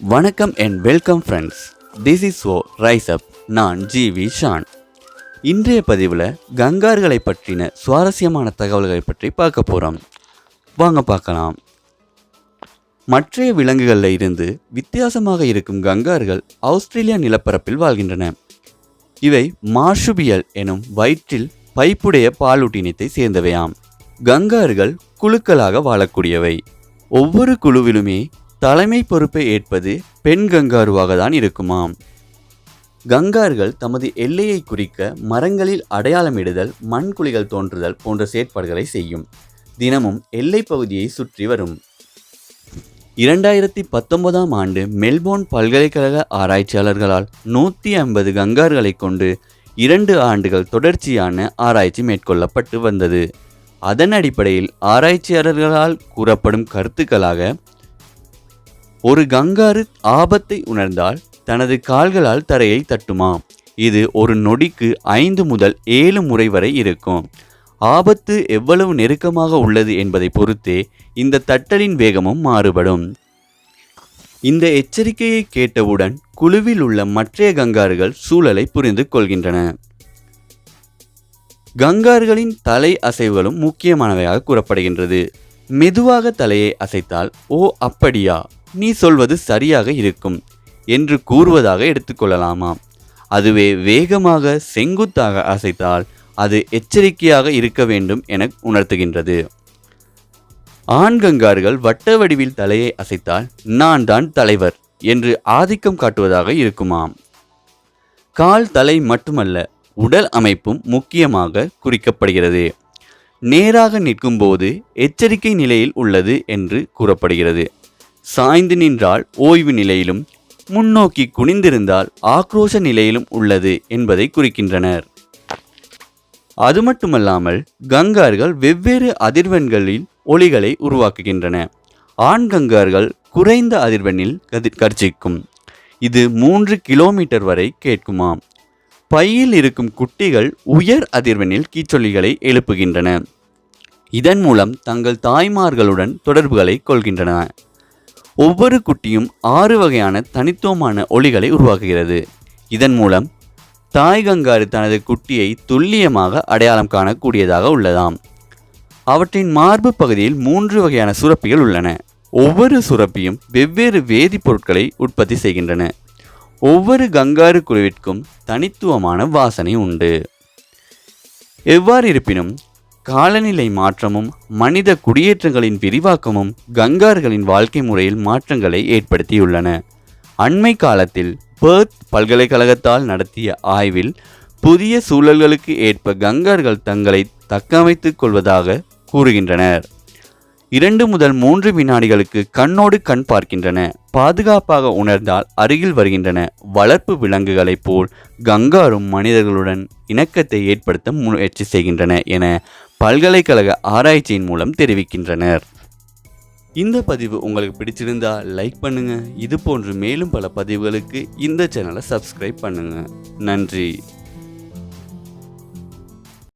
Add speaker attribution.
Speaker 1: வணக்கம் and welcome friends this is oh rise up நான் GV Shawn இன்றைய பதிவில் கங்கார்களை பற்றின சுவாரஸ்யமான தகவல்களை பற்றி பார்க்க போகிறோம் வாங்க பார்க்கலாம். மற்றைய விலங்குகளில் இருந்து வித்தியாசமாக இருக்கும் கங்கார்கள் ஆஸ்திரேலியா நிலப்பரப்பில் வாழ்கின்றன. இவை மார்ஷுபியல் எனும் வயிற்றில் பைப்புடைய பாலூட்டினத்தை சேர்ந்தவையாம். கங்கார்கள் குழுக்களாக வாழக்கூடியவை. ஒவ்வொரு குழுவிலுமே தலைமை பொறுப்பை ஏற்பது பெண் கங்காருவாக தான் இருக்குமாம். கங்கார்கள் தமது எல்லையை குறிக்க மரங்களில் அடையாளமிடுதல் மண் குழிகள் தோன்றுதல் போன்ற செயற்பாடுகளை செய்யும். தினமும் எல்லை பகுதியை சுற்றி வரும். இரண்டாயிரத்தி பத்தொன்பதாம் ஆண்டு மெல்போர்ன் பல்கலைக்கழக ஆராய்ச்சியாளர்களால் நூற்றி ஐம்பது கங்கார்களை கொண்டு இரண்டு ஆண்டுகள் தொடர்ச்சியான ஆராய்ச்சி மேற்கொள்ளப்பட்டு வந்தது. அதன் அடிப்படையில் ஆராய்ச்சியாளர்களால் கூறப்படும் கருத்துக்களாக ஒரு கங்காரு ஆபத்தை உணர்ந்தால் தனது கால்களால் தரையை தட்டுமாம். இது ஒரு நொடிக்கு ஐந்து முதல் ஏழு முறை வரை இருக்கும். ஆபத்து எவ்வளவு நெருக்கமாக உள்ளது என்பதை பொறுத்தே இந்த தட்டலின் வேகமும் மாறுபடும். இந்த எச்சரிக்கையை கேட்டவுடன் குழுவில் உள்ள மற்றைய கங்கார்கள் சூழலை புரிந்து கொள்கின்றன. கங்கார்களின் தலை அசைவுகளும் முக்கியமானவையாக கூறப்படுகின்றது. மெதுவாக தலையை அசைத்தால் ஓ அப்படியா? நீ சொல்வது சரியாக இருக்கும் என்று கூறுவதாக எடுத்துக்கொள்ளலாமாம். அதுவே வேகமாக செங்குத்தாக அசைத்தால் அது எச்சரிக்கையாக இருக்க வேண்டும் என உணர்த்துகின்றது. ஆண் கங்கார்கள் வட்ட வடிவில் தலையை அசைத்தால் நான் தான் தலைவர் என்று ஆதிக்கம் காட்டுவதாக இருக்குமாம். கால் தலை மட்டுமல்ல உடல் அமைப்பும் முக்கியமாக குறிக்கப்படுகிறது. நேராக நிற்கும்போது எச்சரிக்கை நிலையில் உள்ளது என்று கூறப்படுகிறது. சாய்ந்து நின்றால் ஓய்வு நிலையிலும் முன்னோக்கி குனிந்திருந்தால் ஆக்ரோஷ நிலையிலும் உள்ளது என்பதை குறிக்கின்றனர். அது மட்டுமல்லாமல் கங்கார்கள் வெவ்வேறு அதிர்வெண்களில் ஒளிகளை உருவாக்குகின்றன. ஆண் கங்கார்கள் குறைந்த அதிர்வெண்ணில் கதி கர்ஜிக்கும். இது மூன்று கிலோமீட்டர் வரை கேட்குமாம். பையில் இருக்கும் குட்டிகள் உயர் அதிர்வெண்ணில் கீச்சொல்லிகளை எழுப்புகின்றன. இதன் மூலம் தங்கள் தாய்மார்களுடன் தொடர்புகளை கொள்கின்றன. ஒவ்வொரு குட்டியும் ஆறு வகையான தனித்துவமான ஒளிகளை உருவாக்குகிறது. இதன் மூலம் தாய் கங்காரு தனது குட்டியை துல்லியமாக அடையாளம் காணக்கூடியதாக உள்ளதாம். அவற்றின் மார்பு பகுதியில் மூன்று வகையான சுரப்பிகள் உள்ளன. ஒவ்வொரு சுரப்பியும் வெவ்வேறு வேதிப்பொருட்களை உற்பத்தி செய்கின்றன. ஒவ்வொரு கங்காரு குழுவிற்கும் தனித்துவமான வாசனை உண்டு. எவ்வாறு இருப்பினும் காலநிலை மாற்றமும் மனித குடியேற்றங்களின் விரிவாக்கமும் கங்கார்களின் வாழ்க்கை முறையில் மாற்றங்களை ஏற்படுத்தியுள்ளன. அண்மை காலத்தில் பேர்த் பல்கலைக்கழகத்தால் நடத்திய ஆய்வில் புதிய சூழல்களுக்கு ஏற்ப கங்கார்கள் தங்களை தக்கமைத்துக் கொள்வதாக கூறுகின்றனர். இரண்டு முதல் மூன்று வினாடிகளுக்கு கண்ணோடு கண் பார்க்கின்றன பாதுகாப்பாக உணர்ந்தால் அருகில் வருகின்றன. வளர்ப்பு விலங்குகளைப் போல் கங்காரும் மனிதர்களுடன் இணக்கத்தை ஏற்படுத்த முயற்சி செய்கின்றன என பல்கலைக்கழக ஆராய்ச்சியின் மூலம் தெரிவிக்கின்றனர். இந்த பதிவு உங்களுக்கு பிடிச்சிருந்தா லைக் பண்ணுங்க. இது போன்று மேலும் பல பதிவுகளுக்கு இந்த சேனலை சப்ஸ்கிரைப் பண்ணுங்க. நன்றி.